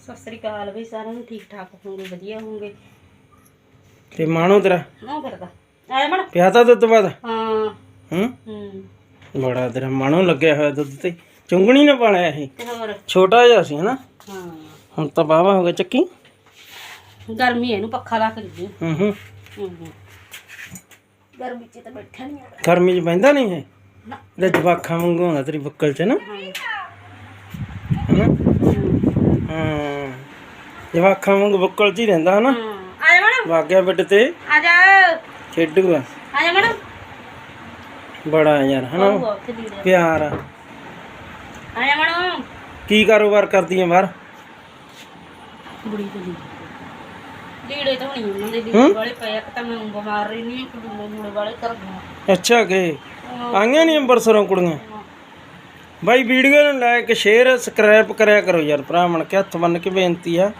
ਸਤਿ ਸ੍ਰੀ ਅਕਾਲ ਬਈ ਸਾਰਿਆਂ ਨੂੰ ਠੀਕ ਠਾਕ ਹੋਵੋਗੇ ਵਧੀਆ ਹੋਵੋਗੇ ਤੇ ਮਾਣੋ ਤੇਰਾ? ਨਾ ਕਰਦਾ। ਆਇਆ ਮਣ ਪਿਆਤਾ ਦੁੱਧ ਬਾਅਦ? ਹਾਂ। ਹੂੰ? ਹੂੰ। ਬੜਾ ਤੇਰਾ ਮਾਣੋ ਲੱਗਿਆ ਹੋਇਆ ਦੁੱਧ ਤੇ। ਚੁੰਗਣੀ ਨਾ ਪਾਲਿਆ ਇਹ। ਤੇ ਹੋਰ? ਛੋਟਾ ਜਿਹਾ ਸੀ ਹਨਾ? ਹਾਂ। ਹੁਣ ਤਾਂ ਬਾਵਾ ਹੋ ਗਿਆ। ਚੱਕੀ? ਗਰਮੀ ਹੈ ਇਹਨੂੰ ਪੱਖਾ ਲਾ ਕੇ ਦਿੱਤੀ ਹੂੰ। ਹੂੰ ਹੂੰ। ਹੂੰ। ਗਰਮੀ ਚ ਤਾਂ ਬੈਠਾ ਨਹੀਂ ਗਰਮੀ 'ਚ ਬਹਿੰਦਾ ਨਹੀਂ ਇਹ? ਨਾ। ਇਹਦੇ ਜਵਾਖਾਂ ਵਾਂਗੂ ਹੁੰਦਾ ਤੇਰੀ ਬੁੱਕਲ 'ਚ ਨਾ। ਹਨਾ ਹਾਂ। ਜਵਾਖਾਂ ਵਾਂਗੂ ਬੁੱਕਲ 'ਚ ਹੀ ਰਹਿੰਦਾ ਹਨਾ? ਹਾਂ। ਆਇਆ ਮਣ ਵਾਗਿਆ ਬਿੱਡ ਤੇ। ਆ ਜਾ। ਖੇਡੂਗਾ ਆਇਆ ਮਣ ਬੜਾ ਯਾਰ ਹਨਾ? ਉਹ ਉੱਥੇ ਦੀ ਪਿਆਰ ਆ। ਆਇਆ ਮਣ ਕੀ ਕਾਰੋਬਾਰ ਕਰਦੀ ਆ ਬਾਹਰ? ਬੁੜੀ ਤੇ ਲੀੜੇ। ਤਾਂ ਨਹੀਂ ਉਹਨਾਂ ਦੇ ਲੀੜੇ ਵਾਲੇ ਪਏ ਆ, ਇੱਕ ਤਾਂ ਮੈਂ ਬਿਮਾਰ ਰਹੀ ਨਹੀਂ ਦੂਲੇ ਮੂੜੇ ਵਾਲੇ ਕਰ ਦੂੰ ਅੱਛਾ ਕਿ? ਆਈਆਂ ਨਹੀਂ ਅੰਬਰਸਰੋਂ ਕੁੜੀਆਂ? ਬਾਈ ਵੀਡੀਓ ਨੂੰ ਲਾਇਕ ਸ਼ੇਅਰ ਸਬਸਕ੍ਰਾਈਬ ਕਰਿਆ ਕਰੋ ਯਾਰ ਭਰਾ ਬਣ ਕੇ ਹੱਥ ਬੰਨ ਕੇ ਬੇਨਤੀ ਆ।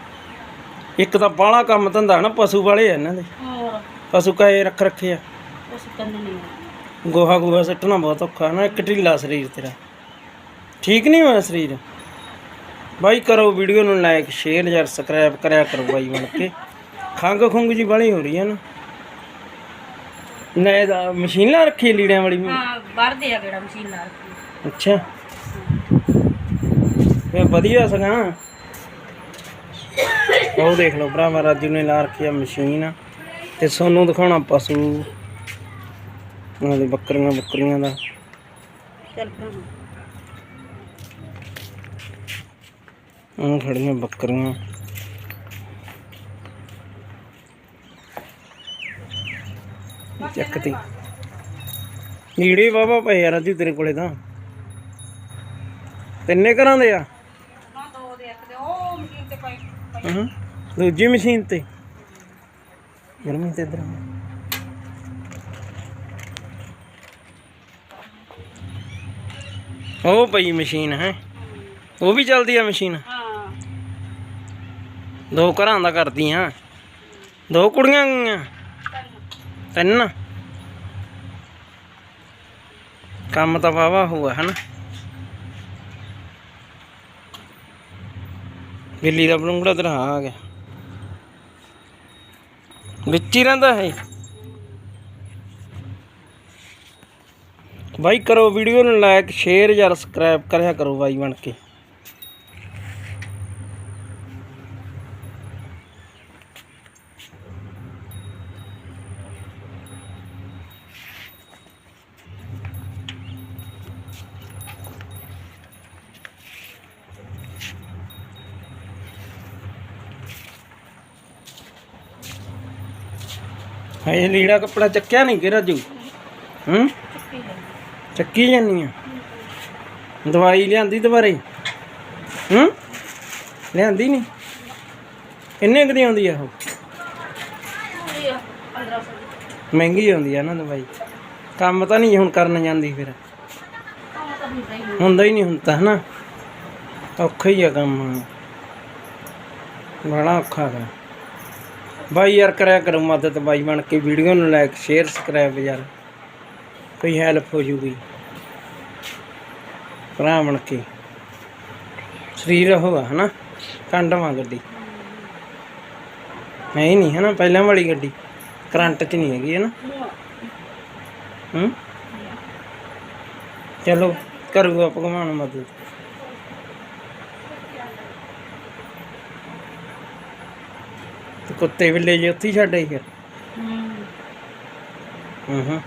ਇੱਕ ਤਾਂ ਬਾਹਲਾ ਕੰਮ ਧੰਦਾ ਨਾ ਪਸ਼ੂ ਵਾਲੇ ਆ ਇਹਨਾਂ ਦੇ। ਪਸ਼ੂ ਕਾਏ ਰੱਖ ਰੱਖੇ ਆ। ਗੋਹਾ ਗੋਹਾ ਸੱਟਣਾ ਬਹੁਤ ਔਖਾ ਨਾ ਇੱਕ ਢਿੱਲਾ ਸਰੀਰ ਤੇਰਾ। ਠੀਕ ਨਹੀਂ ਹੋਇਆ ਸਰੀਰ? ਬਾਈ ਕਰੋ ਵੀਡੀਓ ਨੂੰ ਲਾਇਕ ਸ਼ੇਅਰ ਯਾਰ ਸਬਸਕ੍ਰਾਈਬ ਕਰਿਆ ਕਰੋ ਬਾਈ ਬਣ ਕੇ। ਖੰਗ ਖੁੰਗ ਜੀ ਬਾਲੀ ਹੋ ਰਹੀ ਹੈ ਨਾ। ਨਾ ਮਸ਼ੀਨ ਰੱਖੀ ਲੀੜਿਆਂ ਵਾਲੀ ਹਾਂ ਬਾਹਰ ਦੇ ਆ ਕਿਹੜਾ ਮਸ਼ੀਨ ਅੱਛਾ। ਇਹ ਵਧੀਆ ਸਗਾ ਉਹ ਦੇਖ ਲਓ ਭਰਾਵਾ ਰਾਜੂ ਨੇ ਲਾ ਰੱਖੀ ਆ ਮਸ਼ੀਨ। ਤੇ ਸੋਨੂੰ ਦਿਖਾਉਣਾ ਪਸ਼ੂ। ਉਹਨਾਂ ਦੇ ਬੱਕਰੀਆਂ ਬੱਕਰੀਆਂ ਦਾ। ਚੱਲ ਉਹ ਖੜੀਆਂ ਬੱਕਰੀਆਂ। ਚੱਕਤੀ। ਲੀੜੇ ਬਾਬਾ ਪਏ ਯਾਰ ਰਾਜੂ ਤੇਰੇ ਕੋਲੇ ਤਾਂ। ਤਿੰਨੇ ਘਰਾਂ ਦੇ ਆ? ਨਾ ਦੋ ਦੇ ਇੱਕ ਦੇ। ਉਹ ਮਸ਼ੀਨ ਤੇ ਪਈ ਹਾਂ ਦੂਜੀ ਮਸ਼ੀਨ ਤੇ। ਗਰਮੀ ਤੇ ਇਧਰ ਉਹ ਪਈ ਮਸ਼ੀਨ ਹੈ। ਉਹ ਵੀ ਚੱਲਦੀ ਆ ਮਸ਼ੀਨ? ਹਾਂ। ਦੋ ਘਰਾਂ ਦਾ ਕਰਦੀਆਂ। ਦੋ ਕੁੜੀਆਂ ਗਈਆਂ? ਤਿੰਨ। ਕੰਮ ਤਾਂ ਵਾਵਾ ਹੋਇਆ ਹਨਾ? ਬਿੱਲੀ ਦਾ ਬਲੂੰਗੜਾ ਤੇਰਾ ਆ ਗਿਆ। ਵਿੱਚ ਹੀ ਰਹਿੰਦਾ ਹੈ ਬਾਈ ਕਰੋ ਵੀਡੀਓ ਨੂੰ ਲਾਇਕ ਸ਼ੇਅਰ ਜਾਂ ਸਬਸਕ੍ਰਾਈਬ ਕਰਿਆ ਕਰੋ ਬਾਈ ਬਣ ਕੇ। ਹਏ ਲੀੜਾ ਕੱਪੜਾ ਚੱਕਿਆ ਨਹੀਂ ਕਿ ਰਾਜੂ? ਹੂੰ? ਚੱਕੀ ਜਾਨੀ ਆ। ਦਵਾਈ ਲਿਆਂਦੀ ਦੁਬਾਰੇ? ਹੂੰ? ਲਿਆਂਦੀ ਨਹੀਂ? ਕਿੰਨੇ ਕੁ ਆਉਂਦੀ ਆ ਉਹ? ਮਹਿੰਗੀ ਆਉਂਦੀ ਆ ਨਾ ਦਵਾਈ। ਕੰਮ ਤਾਂ ਨਹੀਂ ਹੁਣ ਕਰਨ ਜਾਂਦੀ ਫਿਰ। ਹੁੰਦਾ ਹੀ ਹੁੰਦਾ ਹੀ ਨਹੀਂ ਹੁੰਦਾ ਹਨਾ? ਔਖਾ ਹੀ ਆ ਕੰਮ। ਬੜਾ ਔਖਾ ਹੈ ਬਾਈ ਯਾਰ, ਕਰਿਆ ਕਰੋ ਮਦਦ ਬਾਈ ਬਣ ਕੇ ਵੀਡੀਓ ਨੂੰ ਲਾਇਕ ਸ਼ੇਅਰ ਸਬਸਕ੍ਰਾਈਬ ਯਾਰ। ਕੋਈ ਹੈਲਪ ਹੋ ਜੂਗੀ। ਭਰਾ ਬਣ ਕੇ। ਸਰੀਰ ਹੋਗਾ ਹਨਾ? ਕੰਡਵਾ ਗੱਡੀ। ਨਹੀਂ ਨਹੀਂ, ਹਨਾ? ਪਹਿਲਾਂ ਵਾਲੀ ਗੱਡੀ। ਕਰੰਟ 'ਚ ਨਹੀਂ ਹੈਗੀ, ਹਨਾ? ਹੂੰ? ਚਲੋ, ਕਰੂਗਾ, ਭਗਵਾਨ ਮਦਦ। ਕੁੱਤੇ ਬਿੱਲੇ ਜੇ ਉੱਥੇ ਹੀ ਛੱਡ ਆਈ ਫਿਰ। ਹੂੰ। ਹੂੰ ਹੂੰ।